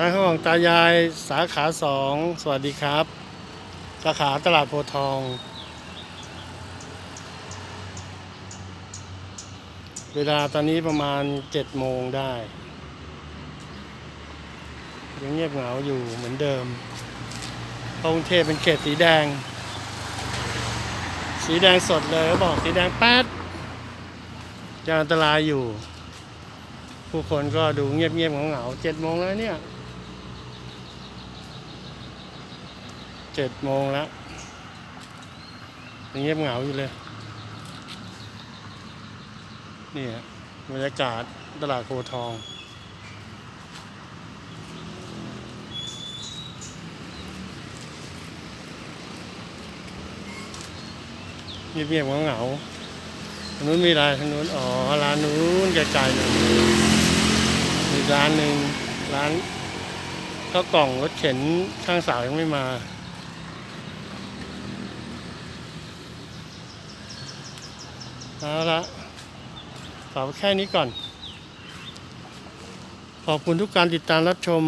ร้านข้องตายายสาขาสองสวัสดีครับ สาขาตลาดโพทอง เวลาตอนนี้ประมาณเจ็ดโมงได้ ยังเงียบเหงาอยู่เหมือนเดิมกรุงเทพเป็นเขตสีแดง สีแดงสดเลยบอกสีแดงแป๊ดยังอันตรายอยู่ ผู้คนก็ดูเงียบเงียบๆเหงาๆเจ็ดโมงแล้วเนี่ย เจ็ดโมงแล้วยังเงียบเหงาอยู่เลย นี่ฮะบรรยากาศตลาดโพธิ์ทองเงียบๆเหงาๆทางนู้นมีอะไรทางนู้นอ๋อ ร้านนู้นไกลๆเลยมีร้านหนึ่งร้านข้าวกล่องรถเข็นข้างสาวยังไม่มา เอาละฝากแค่นี้ก่อน ขอบคุณทุกการติดตามรับชม